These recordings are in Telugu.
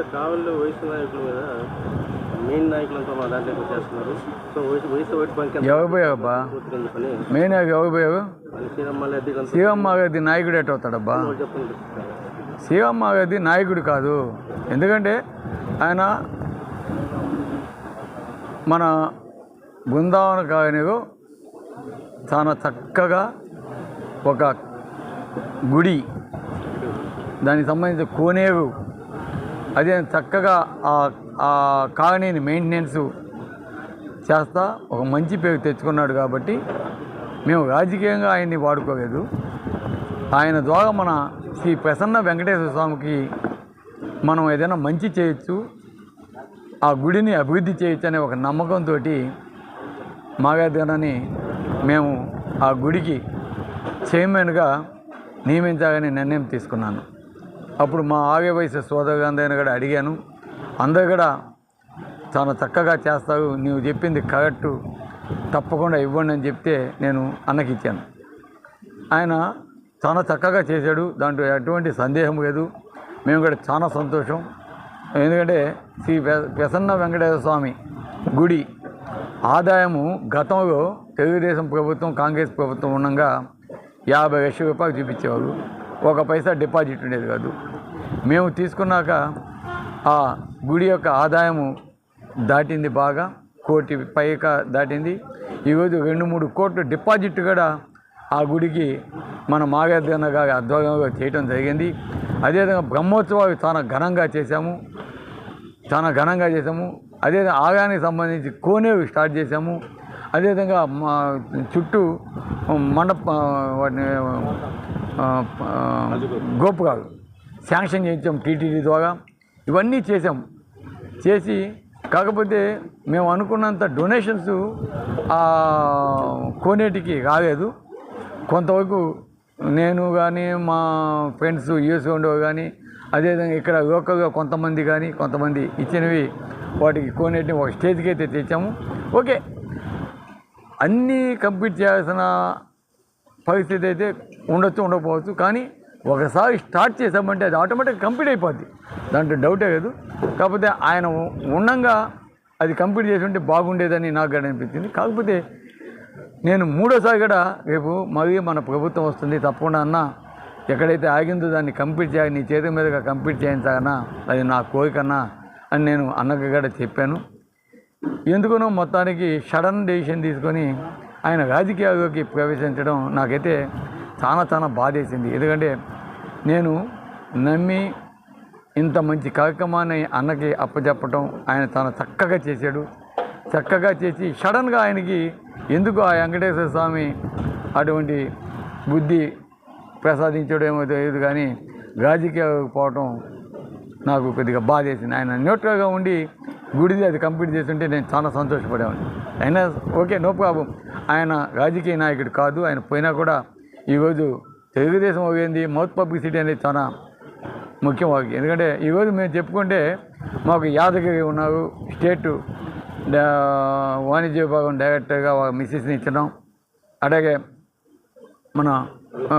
సార్ కావలిలో వయసు నాయకుల మీద మెయిన్ నాయకులంతా మా దాంట్లో చేస్తున్నారు. సో వయసు వయసు ఓటు బంక్ ఎంత ఎవరు పోయావబ్బా పూర్తిగా చెప్పని మెయిన్ ఎవరు పోయావు? అది శ్రీరామ్ రెడ్డి అంతా శివమ్మ గది నాయకుడు ఎట్ అవుతాడబ్బా చెప్పండి. గది నాయకుడు కాదు. ఎందుకంటే ఆయన మన బృందావన కాలనీలో చాలా చక్కగా ఒక గుడి దానికి సంబంధించిన కోనేరు అదే చక్కగా ఆ ఆ కాలనీని మెయింటెనెన్స్ చేస్తా. ఒక మంచి పేరు తెచ్చుకున్నాడు కాబట్టి మేము రాజకీయంగా ఆయన్ని వాడుకోలేదు. ఆయన ద్వారా మన శ్రీ ప్రసన్న వెంకటేశ్వర స్వామికి మనం ఏదైనా మంచి చేయొచ్చు ఆ గుడిని అభివృద్ధి చేయొచ్చు అనే ఒక నమ్మకంతో మాగాధనని మేము ఆ గుడికి చైర్మన్గా నియమించాలని నిర్ణయం తీసుకున్నాను. అప్పుడు మా ఆగే వయసు సోదరు కూడా అడిగాను. అందరు కూడా చాలా చక్కగా చేస్తావు నీవు చెప్పింది కరెక్టు తప్పకుండా ఇవ్వండి అని చెప్తే నేను అన్నకి ఇచ్చాను. ఆయన చాలా చక్కగా చేశాడు దాంట్లో ఎటువంటి సందేహం లేదు. మేము కూడా చాలా సంతోషం. ఎందుకంటే శ్రీ ప్రసన్న వెంకటేశ్వర స్వామి గుడి ఆదాయము గతంలో తెలుగుదేశం ప్రభుత్వం కాంగ్రెస్ ప్రభుత్వం ఉండగా యాభై లక్షల రూపాయలు చూపించేవారు ఒక పైసా డిపాజిట్ ఉండేది కాదు. మేము తీసుకున్నాక ఆ గుడి యొక్క ఆదాయము దాటింది బాగా కోటి పైక దాటింది. ఈరోజు రెండు మూడు కోట్లు డిపాజిట్ కూడా ఆ గుడికి మన మాగార్జున అధ్వర్యంగా ఆధ్వర్యంలో చేయటం జరిగింది. అదేవిధంగా బ్రహ్మోత్సవాలు చాలా ఘనంగా చేశాము. చాలా ఘనంగా చేసాము అదే ఆగానికి సంబంధించి కోనేవి స్టార్ట్ చేశాము. అదేవిధంగా మా చుట్టూ మండప వాటిని ఆ, గోపురాలు శాంక్షన్ చేయించాం టీటీడీ ద్వారా. ఇవన్నీ చేసాం చేసి కాకపోతే మేము అనుకున్నంత డొనేషన్స్ కోనేటికి రాలేదు. కొంతవరకు నేను కానీ మా ఫ్రెండ్స్ యూఎస్ ఉండవు కానీ అదేవిధంగా ఇక్కడ లోకల్గా కొంతమంది కానీ కొంతమంది ఇచ్చినవి వాటికి కోనేటిని ఒక స్టేజ్కి అయితే తెచ్చాము. ఓకే. అన్నీ కంప్లీట్ చేయాల్సిన పరిస్థితి అయితే ఉండొచ్చు ఉండకపోవచ్చు. కానీ ఒకసారి స్టార్ట్ చేసామంటే అది ఆటోమేటిక్ కంప్లీట్ అయిపోద్ది. దాంట్లో డౌటే లేదు. కాకపోతే ఆయన ఉండంగా అది కంప్లీట్ చేసి ఉంటే బాగుండేదని నాకు కూడా అనిపించింది. కాకపోతే నేను మూడోసారి కూడా రేపు మరీ మన ప్రభుత్వం వస్తుంది తప్పకుండా అన్న. ఎక్కడైతే ఆగిందో దాన్ని కంప్లీట్ చేయాలి నీ చేతి మీదుగా కంప్లీట్ చేయించాలన్నా అది నా కోరికన్నా అని నేను అన్నకు కూడా చెప్పాను. ఎందుకునో మొత్తానికి సడన్ డెసిషన్ తీసుకొని ఆయన రాజకీయాల్లోకి ప్రవేశించడం నాకైతే చాలా చాలా బాధేసింది. ఎందుకంటే నేను నమ్మి ఇంత మంచి కార్యక్రమాన్ని అన్నకి అప్పచెప్పటం ఆయన చాలా చక్కగా చేశాడు. చక్కగా చేసి సడన్గా ఆయనకి ఎందుకు ఆ వెంకటేశ్వర స్వామి అటువంటి బుద్ధి ప్రసాదించడమో తెలియదు కానీ రాజకీయాలకు పోవటం నాకు కొద్దిగా బాధ వేసింది ఆయన న్యూట్రల్గా ఉండి గుడిది అది కంప్లీట్ చేస్తుంటే నేను చాలా సంతోషపడేవాడిని. అయినా ఓకే నో ప్రాబ్లం. ఆయన రాజకీయ నాయకుడు కాదు ఆయన పోయినా కూడా ఈరోజు తెలుగుదేశం పోయింది. మౌత్ పబ్లిసిటీ అనేది చాలా ముఖ్యం వాళ్ళకి ఎందుకంటే ఈరోజు మేము చెప్పుకుంటే మాకు యాదగిరి ఉన్నారు స్టేట్ వాణిజ్య విభాగం డైరెక్టర్గా వాళ్ళ మిస్సెస్ని ఇచ్చడం అలాగే మన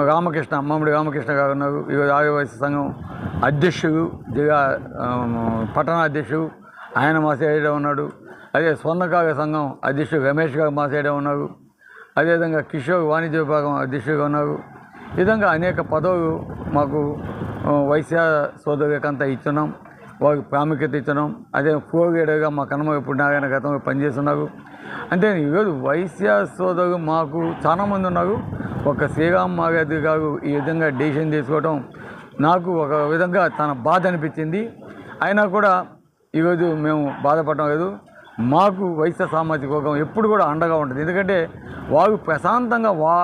రామకృష్ణ మామిడి రామకృష్ణ గారు ఉన్నారు. ఈరోజు ఆదివాసీ సంఘం అధ్యక్షుడు జిల్లా పట్టణ అధ్యక్షుడు ఆయన మా సైడే ఉన్నాడు. అదే స్వర్ణకావ్య సంఘం అధ్యక్షుడు రమేష్ గారు మా సైడే ఉన్నారు. అదేవిధంగా కిషోర్ వాణిజ్య విభాగం అధ్యక్షుడిగా ఉన్నారు. ఈ విధంగా అనేక పదవులు మాకు వైశ్య సోదరికంతా ఇస్తున్నాం వారికి ప్రాముఖ్యత ఇస్తున్నాం అదే ఫ్లోర్ లీడర్గా మా కనమ ఇప్పుడు నారాయణ గతంలో పనిచేస్తున్నారు. అంటే ఈరోజు వైశ్య సోదరు మాకు చాలామంది ఉన్నారు. ఒక శ్రీరామ్ మాగాది గారు ఈ విధంగా డిసిషన్ తీసుకోవడం నాకు ఒక విధంగా తన బాధ అనిపించింది. అయినా కూడా ఈరోజు మేము బాధపడటం లేదు. మాకు వైశ్య సామాజిక వర్గం ఎప్పుడు కూడా అండగా ఉంటుంది ఎందుకంటే వారు ప్రశాంతంగా వా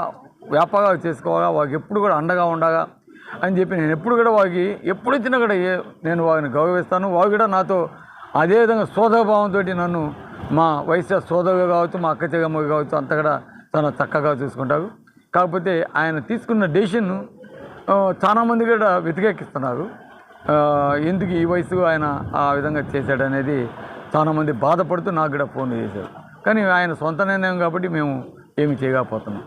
వ్యాపారాలు చేసుకోవాలా వారికి ఎప్పుడు కూడా అండగా ఉండగా అని చెప్పి నేను ఎప్పుడు కూడా వారికి ఎప్పుడు వచ్చినా కూడా నేను వారిని గౌరవిస్తాను. వారు కూడా నాతో అదేవిధంగా సోదరభావంతో నన్ను మా వైశ్య సోదరులు కావచ్చు మా అక్క చెగమ్మలు కావచ్చు అంతా కూడా చాలా చక్కగా చూసుకుంటారు. కాకపోతే ఆయన తీసుకున్న డెసిషన్ చాలామంది కూడా వ్యతిరేకిస్తున్నారు. ఎందుకు ఈ వయసు ఆయన ఆ విధంగా చేశాడనేది చాలామంది బాధపడుతూ నాకు కూడా ఫోన్ చేశారు. కానీ ఆయన సొంత నిర్ణయం కాబట్టి మేము ఏమి చేయకపోతున్నాం